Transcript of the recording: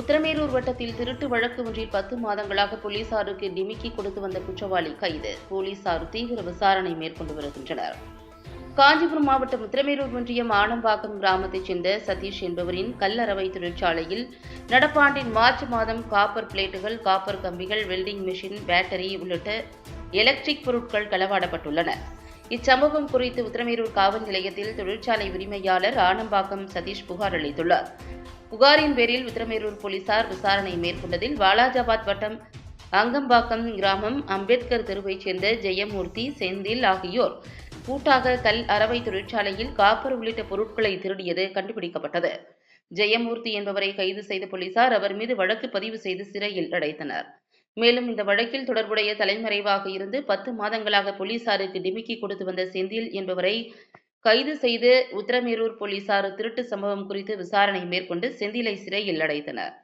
உத்தரமேரூர் வட்டத்தில் திருட்டு வழக்கு ஒன்றில் பத்து மாதங்களாக போலீசாருக்கு டிமிக்கி கொடுத்து வந்த குற்றவாளி கைது. போலீசார் தீவிர விசாரணை மேற்கொண்டு வருகின்றனர். காஞ்சிபுரம் மாவட்டம் உத்திரமேரூர் ஒன்றியம் ஆனம்பாக்கம் கிராமத்தைச் சேர்ந்த சதீஷ் என்பவரின் கல்லறவை தொழிற்சாலையில் நடப்பாண்டின் மார்ச் மாதம் காப்பர் பிளேட்டுகள் காப்பர் கம்பிகள் வெல்டிங் மிஷின் பேட்டரி உள்ளிட்ட எலக்ட்ரிக் பொருட்கள் களவாடப்பட்டுள்ளன. இச்சம்பவம் குறித்து உத்திரமேரூர் காவல் நிலையத்தில் தொழிற்சாலை உரிமையாளர் ஆனம்பாக்கம் சதீஷ் புகார் அளித்துள்ளார். புகாரின் பேரில் உத்திரமேரூர் போலீசார் விசாரணை மேற்கொண்டதில் வாலாஜாபாத் வட்டம் அங்கம்பாக்கம் கிராமம் அம்பேத்கர் தெருவைச் சேர்ந்த ஜெயமூர்த்தி செந்தில் ஆகியோர் கூட்டாக கல் அரவை தொழிற்சாலையில் காப்பர் உள்ளிட்ட பொருட்களை திருடியது கண்டுபிடிக்கப்பட்டது. ஜெயமூர்த்தி என்பவரை கைது செய்த போலீசார் அவர் மீது வழக்கு பதிவு செய்து சிறையில் அடைத்தனர். மேலும் இந்த வழக்கில் தொடர்புடைய தலைமறைவாக இருந்து பத்து மாதங்களாக போலீசாருக்கு டிமிக்கி கொடுத்து வந்த செந்தில் என்பவரை கைது செய்து உத்தரமேரூர் போலீசார் திருட்டு சம்பவம் குறித்து விசாரணை மேற்கொண்டு செந்திலை சிறையில் அடைத்தனர்.